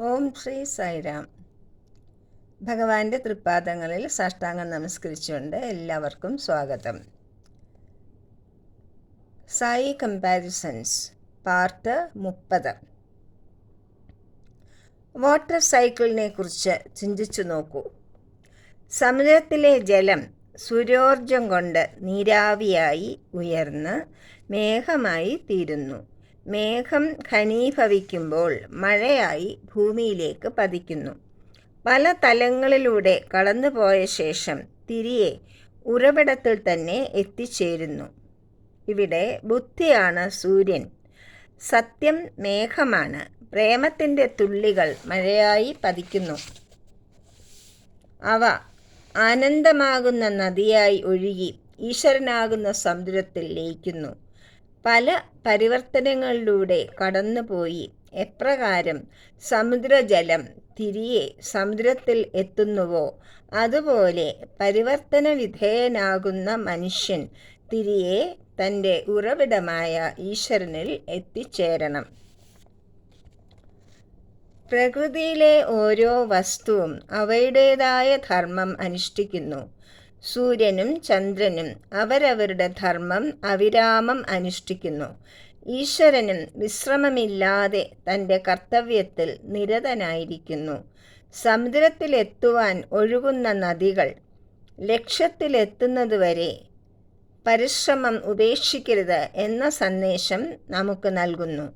ഓം ശ്രീ സായിരാം ഭഗവാന്റെ തൃപ്പാദങ്ങളിൽ സാഷ്ടാംഗം നമസ്കരിച്ചുകൊണ്ട് എല്ലാവർക്കും സ്വാഗതം. സായി കമ്പാരിസൺസ് പാർട്ട് മുപ്പത്. വാട്ടർ സൈക്കിളിനെ കുറിച്ച് ചിന്തിച്ചു നോക്കൂ. സമുദ്രത്തിലെ ജലം സൂര്യോർജം കൊണ്ട് നീരാവിയായി ഉയർന്ന് മേഘമായി തീരുന്നു. മേഘം ഘനീഭവിക്കുമ്പോൾ മഴയായി ഭൂമിയിലേക്ക് പതിക്കുന്നു. പല തലങ്ങളിലൂടെ കടന്നുപോയ ശേഷം തിരിയെ ഉറവിടത്തിൽ തന്നെ എത്തിച്ചേരുന്നു. ഇവിടെ ബുദ്ധിയാണ് സൂര്യൻ. സത്യം മേഘമാണ്. പ്രേമത്തിന്റെ തുള്ളികൾ മഴയായി പതിക്കുന്നു. അവ ആനന്ദമാകുന്ന നദിയായി ഒഴുകി ഈശ്വരനാകുന്ന സമുദ്രത്തിൽ ലയിക്കുന്നു. പല പരിവർത്തനങ്ങളിലൂടെ കടന്നുപോയി. എപ്രകാരം സമുദ്രജലം തിരിയെ സമുദ്രത്തിൽ എത്തുന്നുവോ? അതുപോലെ പരിവർത്തന വിധേയനാകുന്ന മനുഷ്യൻ തിരിയെ തന്റെ ഉറവിടമായ ഈശ്വരനിൽ എത്തിച്ചേരണം. പ്രകൃതിയിലെ ഓരോ വസ്തുവും അവയുടേതായ ധർമ്മം അനുഷ്ഠിക്കുന്നു. സൂര്യനും ചന്ദ്രനും അവരവരുടെ ധർമ്മം അവിരാമം അനുഷ്ഠിക്കുന്നു. ഈശ്വരനും വിശ്രമമില്ലാതെ തന്റെ കർത്തവ്യത്തിൽ നിരതനായിരിക്കുന്നു. സമുദ്രത്തിലെത്തുവാൻ ഒഴുകുന്ന നദികൾ ലക്ഷ്യത്തിലെത്തുന്നതുവരെ പരിശ്രമം ഉപേക്ഷിക്കരുത് എന്ന സന്ദേശം നമുക്ക് നൽകുന്നു.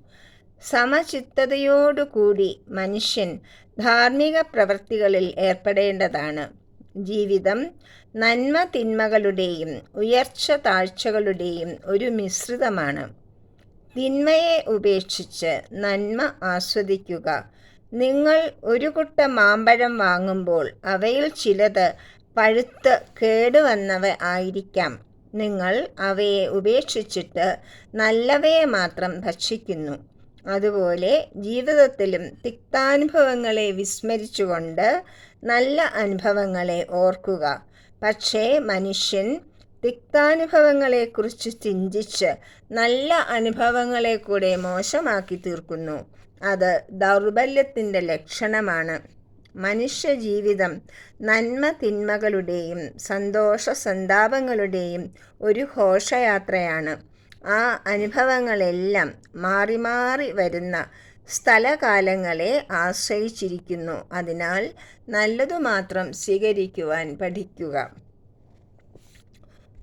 സമചിത്തതയോടുകൂടി മനുഷ്യൻ ധാർമ്മിക പ്രവൃത്തികളിൽ ഏർപ്പെടേണ്ടതാണ്. ജീവിതം നന്മ തിന്മകളുടെയും ഉയർച്ച താഴ്ചകളുടെയും ഒരു മിശ്രിതമാണ്. തിന്മയെ ഉപേക്ഷിച്ച് നന്മ ആസ്വദിക്കുക. നിങ്ങൾ ഒരു കുട്ട മാമ്പഴം വാങ്ങുമ്പോൾ അവയിൽ ചിലത് പഴുത്ത് കേടുവന്നവ ആയിരിക്കാം. നിങ്ങൾ അവയെ ഉപേക്ഷിച്ചിട്ട് നല്ലവയെ മാത്രം ഭക്ഷിക്കുന്നു. അതുപോലെ ജീവിതത്തിലും തിക്താനുഭവങ്ങളെ വിസ്മരിച്ചുകൊണ്ട് നല്ല അനുഭവങ്ങളെ ഓർക്കുക. പക്ഷേ മനുഷ്യൻ തിക്താനുഭവങ്ങളെക്കുറിച്ച് ചിന്തിച്ച് നല്ല അനുഭവങ്ങളെ കൂടെ മോശമാക്കി തീർക്കുന്നു. അത് ദൗർബല്യത്തിന്റെ ലക്ഷണമാണ്. മനുഷ്യ ജീവിതം നന്മ തിന്മകളുടെയും സന്തോഷ സന്താപങ്ങളുടെയും ഒരു ഘോഷയാത്രയാണ്. ആ അനുഭവങ്ങളെല്ലാം മാറി മാറി വരുന്ന സ്ഥലകാലങ്ങളെ ആശ്രയിച്ചിരിക്കുന്നു. അതിനാൽ നല്ലതു മാത്രം സ്വീകരിക്കുവാൻ പഠിക്കുക.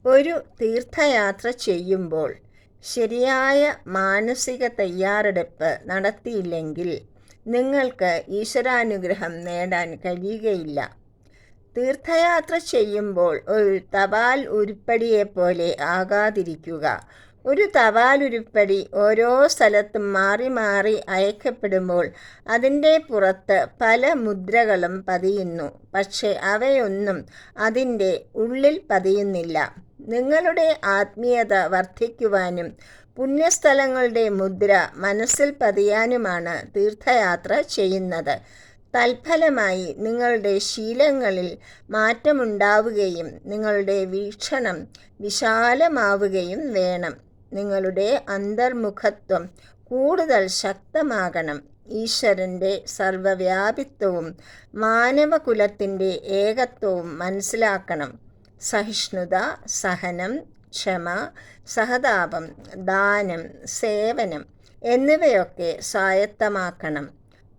ഒരു തീർത്ഥയാത്ര ചെയ്യുമ്പോൾ ശരിയായ മാനസിക തയ്യാറെടുപ്പ് നടത്തിയില്ലെങ്കിൽ നിങ്ങൾക്ക് ഈശ്വരാനുഗ്രഹം നേടാൻ കഴിയുകയില്ല. തീർത്ഥയാത്ര ചെയ്യുമ്പോൾ ഒരു തപാൽ ഉരുപ്പടിയെപ്പോലെ ആകാതിരിക്കുക. ഒരു തപാലുരുപ്പടി ഓരോ സ്ഥലത്തും മാറി മാറി അയക്കപ്പെടുമ്പോൾ അതിന്റെ പുറത്ത് പല മുദ്രകളും പതിയുന്നു. പക്ഷെ അവയൊന്നും അതിന്റെ ഉള്ളിൽ പതിയുന്നില്ല. നിങ്ങളുടെ ആത്മീയത വർദ്ധിക്കുവാനും പുണ്യസ്ഥലങ്ങളുടെ മുദ്ര മനസ്സിൽ പതിയാനുമാണ് തീർത്ഥയാത്ര ചെയ്യുന്നത്. തൽഫലമായി നിങ്ങളുടെ ശീലങ്ങളിൽ മാറ്റമുണ്ടാവുകയും നിങ്ങളുടെ വീക്ഷണം വിശാലമാവുകയും വേണം. നിങ്ങളുടെ അന്തർമുഖത്വം കൂടുതൽ ശക്തമാകണം. ഈശ്വരന്റെ സർവവ്യാപിത്വവും മാനവകുലത്തിന്റെ ഏകത്വവും മനസ്സിലാക്കണം. സഹിഷ്ണുത സഹനം ക്ഷമ സഹതാപം ദാനം സേവനം എന്നിവയൊക്കെ സ്വായത്തമാക്കണം.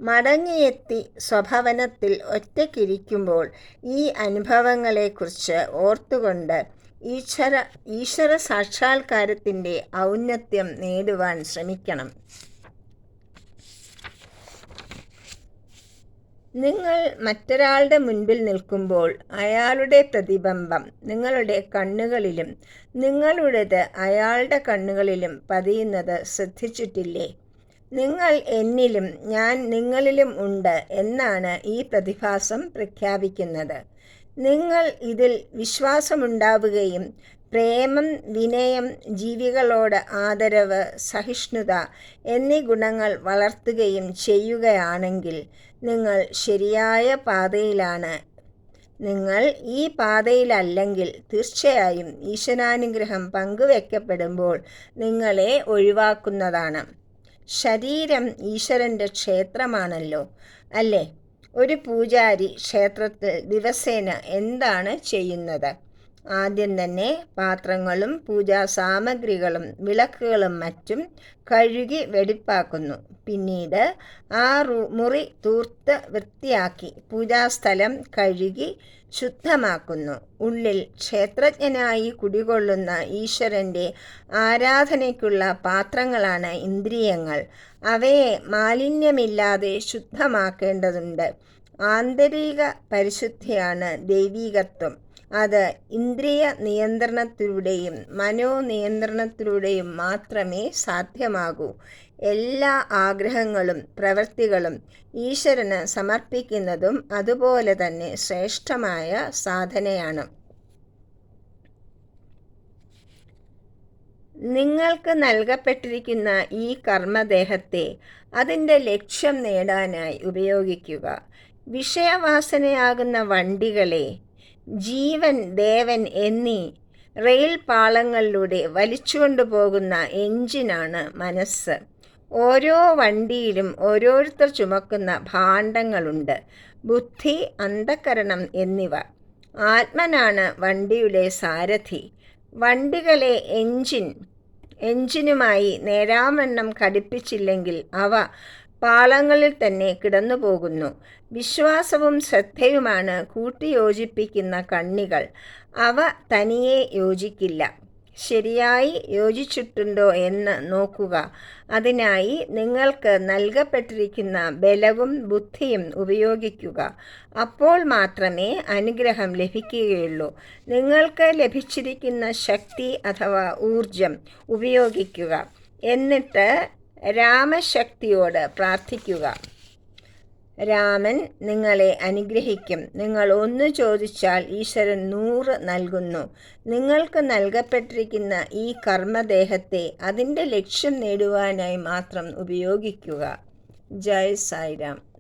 മടങ്ങിയെത്തി സ്വഭവനത്തിൽ ഒറ്റയ്ക്കിരിക്കുമ്പോൾ ഈ അനുഭവങ്ങളെക്കുറിച്ച് ഓർത്തുകൊണ്ട് ഈശ്വര ഈശ്വര സാക്ഷാത്കാരത്തിന്റെ ഔന്നത്യം നേടുവാൻ ശ്രമിക്കണം. നിങ്ങൾ മറ്റൊരാളുടെ മുൻപിൽ നിൽക്കുമ്പോൾ അയാളുടെ പ്രതിബിംബം നിങ്ങളുടെ കണ്ണുകളിലും നിങ്ങളുടേത് അയാളുടെ കണ്ണുകളിലും പതിയുന്നത് ശ്രദ്ധിച്ചിട്ടില്ലേ? നിങ്ങൾ എന്നിലും ഞാൻ നിങ്ങളിലും ഉണ്ട് എന്നാണ് ഈ പ്രതിഭാസം പ്രഖ്യാപിക്കുന്നത്. നിങ്ങൾ ഇതിൽ വിശ്വാസമുണ്ടാവുകയും പ്രേമം വിനയം ജീവികളോട് ആദരവ് സഹിഷ്ണുത എന്നീ ഗുണങ്ങൾ വളർത്തുകയും ചെയ്യുകയാണെങ്കിൽ നിങ്ങൾ ശരിയായ പാതയിലാണ്. നിങ്ങൾ ഈ പാതയിലല്ലെങ്കിൽ തീർച്ചയായും ഈശ്വരാനുഗ്രഹം പങ്കുവെക്കപ്പെടുമ്പോൾ നിങ്ങളെ ഒഴിവാക്കുന്നതാണ്. ശരീരം ഈശ്വരന്റെ ക്ഷേത്രമാണല്ലോ അല്ലേ? ഒരു പൂജാരി ക്ഷേത്രത്തിൽ ദിവസേന എന്താണ് ചെയ്യുന്നത്? ആദ്യം തന്നെ പാത്രങ്ങളും പൂജാ സാമഗ്രികളും വിളക്കുകളും മറ്റും കഴുകി വെടിപ്പാക്കുന്നു. പിന്നീട് ആ മുറി തൂർത്ത് വൃത്തിയാക്കി പൂജാസ്ഥലം കഴുകി ശുദ്ധമാക്കുന്നു. ഉള്ളിൽ ക്ഷേത്രജ്ഞനായി കുടികൊള്ളുന്ന ഈശ്വരന്റെ ആരാധനയ്ക്കുള്ള പാത്രങ്ങളാണ് ഇന്ദ്രിയങ്ങൾ. അവയെ മാലിന്യമില്ലാതെ ശുദ്ധമാക്കേണ്ടതുണ്ട്. ആന്തരിക പരിശുദ്ധിയാണ് ദൈവീകത്വം. അത് ഇന്ദ്രിയ നിയന്ത്രണത്തിലൂടെയും മനോനിയന്ത്രണത്തിലൂടെയും മാത്രമേ സാധ്യമാകൂ. എല്ലാ ആഗ്രഹങ്ങളും പ്രവൃത്തികളും ഈശ്വരന് സമർപ്പിക്കുന്നതും അതുപോലെ തന്നെ ശ്രേഷ്ഠമായ സാധനയാണ്. നിങ്ങൾക്ക് നൽകപ്പെട്ടിരിക്കുന്ന ഈ കർമ്മദേഹത്തെ അതിന്റെ ലക്ഷ്യം നേടാനായി ഉപയോഗിക്കുക. വിഷയവാസനയാകുന്ന വണ്ടികളെ ജീവൻ ദേവൻ എന്നീ റെയിൽ പാളങ്ങളിലൂടെ വലിച്ചുകൊണ്ടുപോകുന്ന എഞ്ചിനാണ് മനസ്സ്. ഓരോ വണ്ടിയിലും ഓരോരുത്തർ ചുമക്കുന്ന ഭാണ്ഡങ്ങളുണ്ട്. ബുദ്ധി അന്ധകരണം എന്നിവ. ആത്മനാണ് വണ്ടിയുടെ സാരഥി. വണ്ടികളെ എഞ്ചിൻ എഞ്ചിനുമായി നേരാവണ്ണം ഘടിപ്പിച്ചില്ലെങ്കിൽ അവ പാളങ്ങളിൽ തന്നെ കിടന്നു പോകുന്നു. വിശ്വാസവും ശ്രദ്ധയുമാണ് കൂട്ടിയോജിപ്പിക്കുന്ന കണ്ണികൾ. അവ തനിയെ യോജിക്കില്ല. ശരിയായി യോജിച്ചിട്ടുണ്ടോ എന്ന് നോക്കുക. അതിനായി നിങ്ങൾക്ക് നൽകപ്പെട്ടിരിക്കുന്ന ബലവും ബുദ്ധിയും ഉപയോഗിക്കുക. അപ്പോൾ മാത്രമേ അനുഗ്രഹം ലഭിക്കുകയുള്ളൂ. നിങ്ങൾക്ക് ലഭിച്ചിരിക്കുന്ന ശക്തി അഥവാ ഊർജം ഉപയോഗിക്കുക. എന്നിട്ട് രാമശക്തിയോട് പ്രാർത്ഥിക്കുക. രാമൻ നിങ്ങളെ അനുഗ്രഹിക്കും. നിങ്ങൾ ഒന്ന് ചോദിച്ചാൽ ഈശ്വരൻ നൂറ് നൽകുന്നു. നിങ്ങൾക്ക് നൽകപ്പെട്ടിരിക്കുന്ന ഈ കർമ്മദേഹത്തെ അതിന്റെ ലക്ഷ്യം നേടുവാനായി മാത്രം ഉപയോഗിക്കുക. ജയ് സായിരാം.